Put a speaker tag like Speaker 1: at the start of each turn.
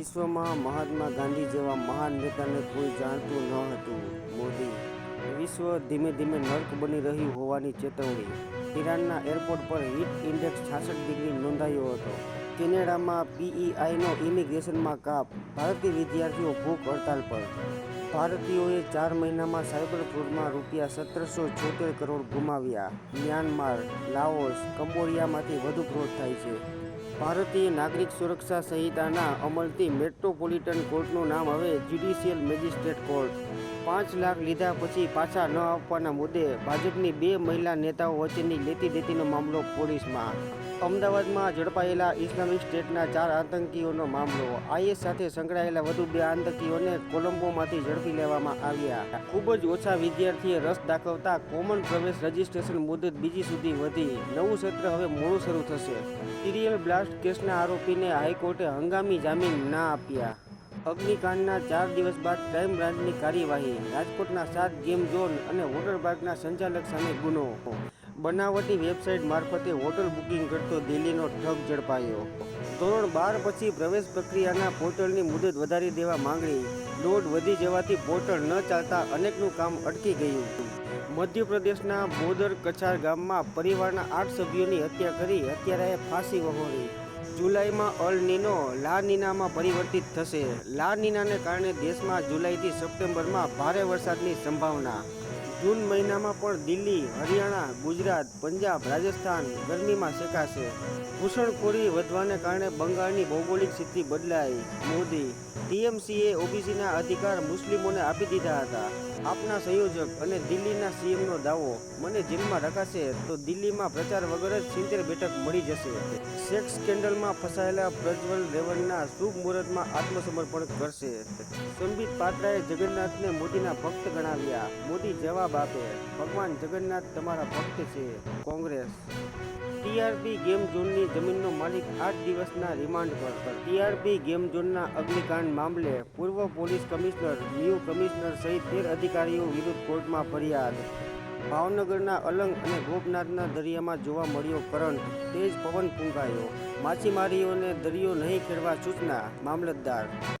Speaker 1: વિશ્વમાં મહાત્મા ગાંધી જેવા મહાન નેતાને કોઈ જાણતું ન હતું. મોદી વિશ્વ ધીમે ધીમે નર્ક બની રહ્યું હોવાની ચેતવણી. ઈરાનના એરપોર્ટ પર હીટ ઇન્ડેક્સ છાસઠ ડિગ્રી નોંધાયો હતો. કેનેડામાં પીઈઆઈનો ઇમિગ્રેશનમાં કાપ. ભારતીય વિદ્યાર્થીઓ ભૂખ હડતાલ પર. ભારતીયોએ ચાર મહિનામાં સાયબર ફ્રોડમાં રૂપિયા સત્તરસો છોતેર કરોડ ગુમાવ્યા. મ્યાનમાર, લાઓસ, કંબોડિયામાંથી વધુ ફ્રોડ થાય છે. ભારતીય નાગરિક સુરક્ષા સંહિતાના અમલથી મેટ્રોપોલિટન કોર્ટનું નામ હવે જ્યુડિશિયલ મેજિસ્ટ્રેટ કોર્ટ. પાંચ લાખ લીધા પછી પાછા ન આપવાના મુદ્દે ભાજપની બે મહિલા નેતાઓ વચ્ચેની લેતી દેતીનો મામલો પોલીસમાં. અમદાવાદમાં ઝડપાયેલા ઇસ્લામિક સ્ટેટના ચાર આતંકીઓનો મામલો. આઈએસ સાથે સંકળાયેલા વધુ બે આતંકીઓને કોલંબોમાંથી ઝડપી લેવામાં આવ્યા. ખૂબ જ ઓછા વિદ્યાર્થીએ રસ દાખવતા કોમન પ્રવેશ રજિસ્ટ્રેશન મુદત બીજી સુધી વધી. નવું સત્ર હવે મોડું શરૂ થશે. સિરિયલ બ્લાસ્ટ કેસના આરોપીને હાઈકોર્ટે હંગામી જામીન ના આપ્યા. અગ્નિકાંડના ચાર દિવસ બાદ ક્રાઇમ બ્રાન્ચની કાર્યવાહી, રાજકોટના સાત ગેમ ઝોન અને વોટર પાર્કના સંચાલક સામે ગુનો. બનાવટી વેબસાઇટ મારફતે હોટલ બુકિંગ કરતો દિલ્હીનો ઠગ ઝડપાયો. ધોરણ બાર પછી પ્રવેશ પ્રક્રિયાના પોર્ટલની મુદત વધારી દેવા માંગણી. લોડ વધી જવાથી પોર્ટલ ન ચાલતા અનેકનું કામ અટકી ગયું. મધ્યપ્રદેશના બોદર કછાર ગામમાં પરિવારના આઠ સભ્યોની હત્યા કરી હત્યારાએ ફાંસી વહોરી. જુલાઈમાં અલ નીનો લા નીનામાં પરિવર્તિત થશે. લા નીનાને કારણે દેશમાં જુલાઈથી સપ્ટેમ્બરમાં ભારે વરસાદની સંભાવના જૂન મહિનામાં પણ દિલ્હી, હરિયાણા, ગુજરાત, પંજાબ, રાજસ્થાન ગરમીમાં શેકાશે. ઘૂસણખોરી વધવાને કારણે બંગાળની ભૌગોલિક સ્થિતિ બદલાઈ. મોદી, ટીએમસીએ ઓબીસીના અધિકાર મુસ્લિમોને આપી દીધા હતા. આપના સંયોજક અને દિલ્હીના સીએમનો દાવો, મને જેલમાં રખાશે તો દિલ્હીમાં પ્રચાર વગર જ સિત્તેર બેઠક મળી જશે. સેક્સ સ્કેન્ડલમાં ફસાયેલા પ્રજ્વલ રેવલના શુભ મુહૂર્તમાં આત્મસમર્પણ કરશે. સંબિત પાત્રાએ જગન્નાથને મોદીના ભક્ત ગણાવ્યા. મોદી જવાબ ભગવાન જગન્નાથ તમારા ભક્ત છે, કોંગ્રેસ. ટીઆરપી ગેમ ઝોનની જમીનનો માલિક આઠ દિવસના રિમાન્ડ પર ટીઆરપી ગેમ ઝોનના અગ્નિકાંડ મામલે પૂર્વ પોલીસ કમિશનર ન્યૂ કમિશનર સહિત તેર અધિકારીઓ વિરુદ્ધ કોર્ટમાં ફરિયાદ. ભાવનગરના અલંગ અને ગોપનાથના દરિયામાં જોવા મળ્યો કરંટ, તેજ પવન ફૂંકાયો. માછીમારીઓને દરિયો નહીં ખેડવા સૂચના, મામલતદાર.